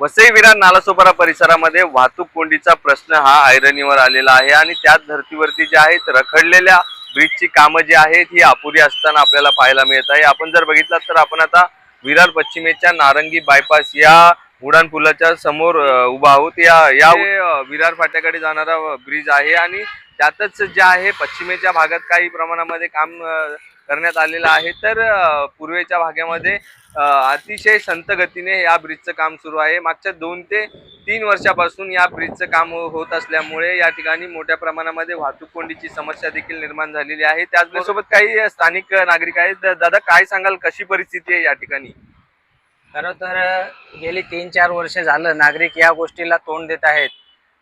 वसई विरार नालासोपारा परिसरामध्ये वाहतूक कोंडीचा प्रश्न हा ऐरणीवर आलेला आहे आणि त्याच धर्तीवरती जे आहेत रखडलेल्या ब्रिजची कामं जी आहेत ही अपुरी असताना आपल्याला पाहायला मिळत आहे. आपण जर बघितलं तर आपण आता विरार पश्चिमेच्या नारंगी बायपास या उडान पुलाच्या समोर उभा आहोत. या या विरार फाट्याकडे जाणारा ब्रिज आहे आणि त्यातच जे आहे पश्चिमेच्या भागात काही प्रमाणामध्ये काम करण्यात आलेलं आहे. तर पूर्वेच्या भागामध्ये अतिशय संत गतीने या ब्रिजचं काम सुरू आहे. मागच्या दोन ते तीन वर्षापासून या ब्रिजचं काम होत असल्यामुळे या ठिकाणी मोठ्या प्रमाणामध्ये वाहतूक कोंडीची समस्या देखील निर्माण झालेली आहे. त्याचबरोबर काही स्थानिक नागरिक आहेत. दादा काय सांगाल? कशी परिस्थिती आहे या ठिकाणी? खरं तर गेली तीन चार वर्ष झालं नागरिक या गोष्टीला तोंड देत आहेत.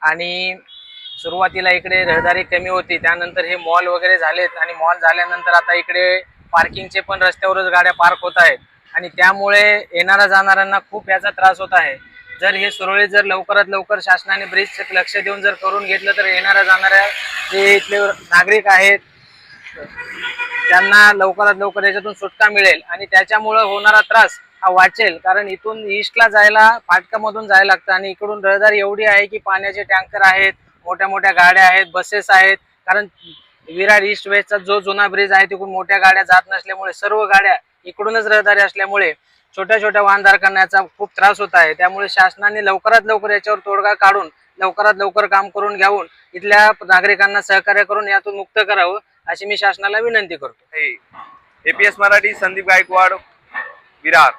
आणि सुरुवातीला इकडे रहदारी कमी होती त्यानंतर हे मॉल वगैरे झालेत आणि मॉल झाल्यानंतर आता इकडे पार्किंगचे पण रस्त्यावरच गाड्या पार्क होत आहेत. आणि त्यामुळे येणाऱ्या जाणाऱ्यांना खूप याचा त्रास होत आहे. जर हे सुरळीत जर लवकरात लवकर शासनाने ब्रिज लक्ष देऊन जर करून घेतलं तर येणाऱ्या जाणाऱ्या जे इथले नागरिक आहेत त्यांना लवकरात लवकर याच्यातून सुटका मिळेल आणि त्याच्यामुळं होणारा त्रास हा वाचेल. कारण इथून ईस्टला जायला फाटकामधून जायला लागतं आणि इकडून रहदारी एवढी आहे की पाण्याचे टँकर आहेत मोठ्या मोठ्या गाड्या आहेत बसेस आहेत. कारण विरार ईस्ट वेस्टचा जो जुना ब्रिज आहे तिकडून मोठ्या गाड्या जात नसल्यामुळे सर्व गाड्या इकडूनच रहदारी असल्यामुळे छोट्या छोट्या वाहनधारकांना याचा खूप त्रास होत आहे. त्यामुळे शासनाने लवकरात लवकर याच्यावर तोडगा काढून लवकरात लवकर काम करून घ्यावून इथल्या नागरिकांना सहकार्य करून यातून मुक्त करावं अशी मी शासनाला विनंती करतो. एपीएस मराठी संदीप गायकवाड विरार.